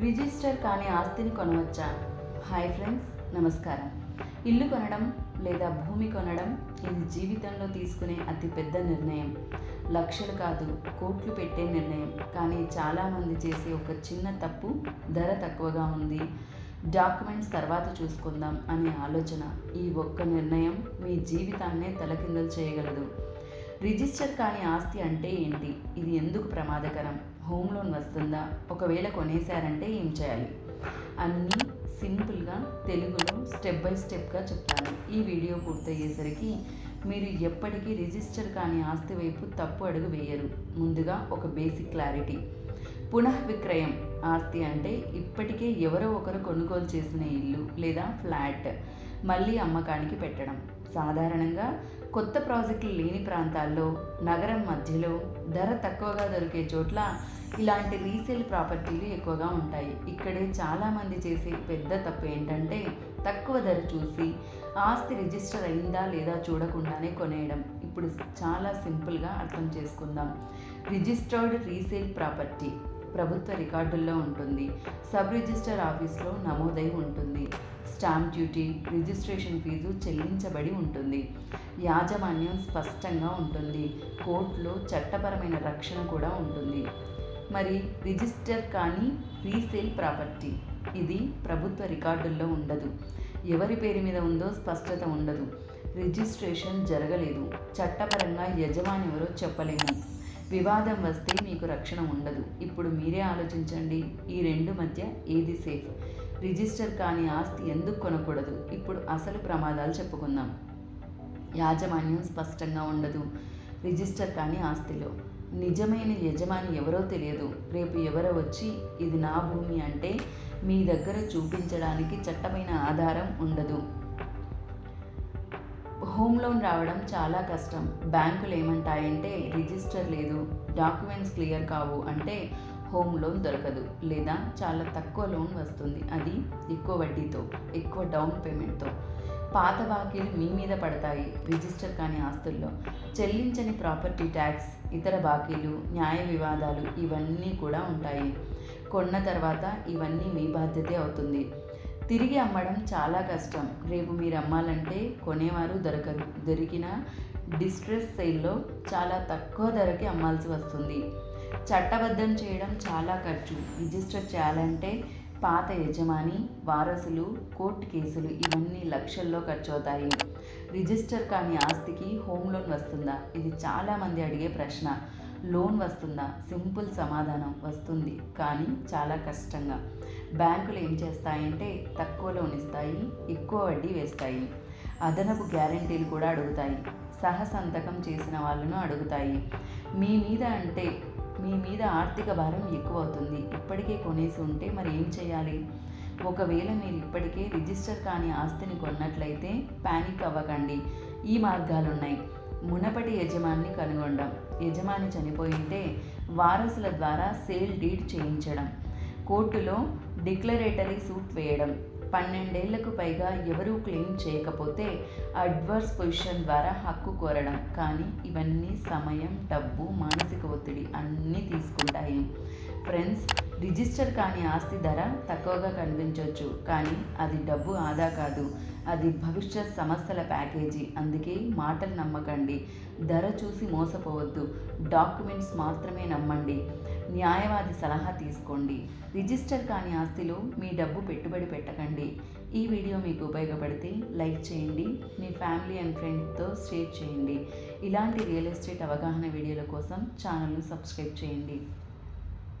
Register కాని ఆస్తిని కొనవచ్చా? Hi friends నమస్కారం. ఇల్లు కొనడం లేదా భూమి కొనడం ఇది జీవితంలో తీసుకునే అతిపెద్ద నిర్ణయం. లక్షలు కాదు కోట్లు పెట్టే నిర్ణయం. కానీ చాలామంది చేసే ఒక చిన్న తప్పు ధర తక్కువగా ఉంది. డాక్యుమెంట్స్ తర్వాత చూసుకుందాం అనే ఆలోచన ఈ ఒక్క నిర్ణయం మీ జీవితాన్నే తలకిందలు చేయగలదు. రిజిస్టర్ కాని ఆస్తి అంటే ఏంటి? ఇది ఎందుకు ప్రమాదకరం? హోమ్ లోన్ వస్తుందా? ఒకవేళ కొనేశారంటే ఏం చేయాలి? అన్నీ సింపుల్గా తెలుగులో స్టెప్ బై స్టెప్గా చెప్తాను. ఈ వీడియో పూర్తయ్యేసరికి మీరు ఎప్పటికీ రిజిస్టర్ కాని ఆస్తి వైపు తప్పు అడుగు వేయరు. ముందుగా ఒక బేసిక్ క్లారిటీ. పునః విక్రయం ఆస్తి అంటే ఇప్పటికే ఎవరో ఒకరు కొనుగోలు చేసిన ఇల్లు లేదా ఫ్లాట్ మళ్ళీ అమ్మకానికి పెట్టడం. సాధారణంగా కొత్త ప్రాజెక్టులు లేని ప్రాంతాల్లో నగరం మధ్యలో ధర తక్కువగా దొరికే చోట్ల ఇలాంటి రీసేల్ ప్రాపర్టీలు ఎక్కువగా ఉంటాయి. ఇక్కడే చాలామంది చేసే పెద్ద తప్పు ఏంటంటే తక్కువ ధర చూసి ఆస్తి రిజిస్టర్ అయిందా లేదా చూడకుండానే కొనేయడం. ఇప్పుడు చాలా సింపుల్గా అర్థం చేసుకుందాం. రిజిస్టర్డ్ రీసేల్ ప్రాపర్టీ ప్రభుత్వ రికార్డుల్లో ఉంటుంది. సబ్ రిజిస్టర్ ఆఫీస్లో నమోదై ఉంటుంది. స్టాంప్ డ్యూటీ రిజిస్ట్రేషన్ ఫీజు చెల్లించబడి ఉంటుంది. యాజమాన్యం స్పష్టంగా ఉంటుంది. కోర్టులో చట్టపరమైన రక్షణ కూడా ఉంటుంది. మరి రిజిస్టర్ కానీ రీసేల్ ప్రాపర్టీ ఇది ప్రభుత్వ రికార్డుల్లో ఉండదు. ఎవరి పేరు మీద ఉందో స్పష్టత ఉండదు. రిజిస్ట్రేషన్ జరగలేదు. చట్టపరంగా యజమాని ఎవరో చెప్పలేము. వివాదం వస్తే మీకు రక్షణ ఉండదు. ఇప్పుడు మీరే ఆలోచించండి. ఈ రెండు మధ్య ఏది సేఫ్ రిజిస్టర్ కాని ఆస్తి ఎందుకు కొనకూడదు? ఇప్పుడు అసలు ప్రమాదాలు చెప్పుకుందాం. యాజమాన్యం స్పష్టంగా ఉండదు. రిజిస్టర్ కాని ఆస్తిలో. నిజమైన యజమాని ఎవరో తెలియదు. రేపు ఎవరో వచ్చి ఇది నా భూమి అంటే మీ దగ్గర చూపించడానికి చట్టమైన ఆధారం ఉండదు. హోమ్ లోన్ రావడం చాలా కష్టం. బ్యాంకులు ఏమంటాయంటే రిజిస్టర్ లేదు డాక్యుమెంట్స్ క్లియర్ కావు అంటే హోమ్ లోన్ దొరకదు. లేదా చాలా తక్కువ లోన్ వస్తుంది. అది ఎక్కువ వడ్డీతో ఎక్కువ డౌన్ పేమెంట్తో. పాత బాకీలు మీ మీద పడతాయి రిజిస్టర్ కాని ఆస్తుల్లో. చెల్లించని ప్రాపర్టీ ట్యాక్స్ ఇతర బాకీలు న్యాయ వివాదాలు ఇవన్నీ కూడా ఉంటాయి. కొన్న తర్వాత ఇవన్నీ మీ బాధ్యతే అవుతుంది. తిరిగి అమ్మడం చాలా కష్టం. రేపు మీరు అమ్మాలంటే కొనేవారు దొరకరు. దొరికిన డిస్ట్రెస్ సేల్లో చాలా తక్కువ ధరకి అమ్మాల్సి వస్తుంది. చట్టబద్ధం చేయడం చాలా ఖర్చు. రిజిస్టర్ చేయాలంటే పాత యజమాని వారసులు కోర్టు కేసులు ఇవన్నీ లక్షల్లో ఖర్చు అవుతాయి రిజిస్టర్ కాని ఆస్తికి హోమ్ లోన్ వస్తుందా? ఇది చాలామంది అడిగే ప్రశ్న. లోన్ వస్తుందా? సింపుల్ సమాధానం వస్తుంది. కానీ చాలా కష్టంగా. బ్యాంకులు ఏం చేస్తాయంటే తక్కువ లోన్ ఇస్తాయి ఎక్కువ వడ్డీ వేస్తాయి. అదనపు గ్యారంటీలు కూడా అడుగుతాయి. సహ సంతకం చేసిన వాళ్ళను అడుగుతాయి. మీ మీద అంటే మీ మీద ఆర్థిక భారం ఎక్కువ అవుతుంది ఇప్పటికే కొనేసి ఉంటే మరి ఏం చేయాలి? ఒకవేళ మీరు ఇప్పటికే రిజిస్టర్ కాని ఆస్తిని కొన్నట్లయితే ప్యానిక్ అవ్వకండి. ఈ మార్గాలు ఉన్నాయి మునపటి యజమాని కనుగొనడం. యజమాని చనిపోయింటే వారసుల ద్వారా సేల్ డీడ్ చేయించడం. కోర్టులో డిక్లరేటరీ సూట్ వేయడం. పన్నెండేళ్ళకు పైగా ఎవరూ క్లెయిమ్ చేయకపోతే అడ్వర్స్ పొజిషన్ ద్వారా హక్కు కోరడం. కానీ ఇవన్నీ సమయం డబ్బు మానసిక ఒత్తిడి అన్నీ తీసుకుంటాయి. ఫ్రెండ్స్ రిజిస్టర్ కాని ఆస్తి ధర తక్కువగా కనిపించవచ్చు కానీ అది డబ్బు ఆదా కాదు. అది భవిష్యత్ సమస్యల ప్యాకేజీ. అందుకే మాటలు నమ్మకండి. ధర చూసి మోసపోవద్దు. డాక్యుమెంట్స్ మాత్రమే నమ్మండి. న్యాయవాది సలహా తీసుకోండి. రిజిస్టర్ కాని ఆస్తిలో మీ డబ్బు పెట్టుబడి పెట్టకండి. ఈ వీడియో మీకు ఉపయోగపడితే లైక్ చేయండి. మీ ఫ్యామిలీ అండ్ ఫ్రెండ్స్తో షేర్ చేయండి. ఇలాంటి రియల్ ఎస్టేట్ అవగాహన వీడియోల కోసం ఛానల్ను సబ్స్క్రైబ్ చేయండి.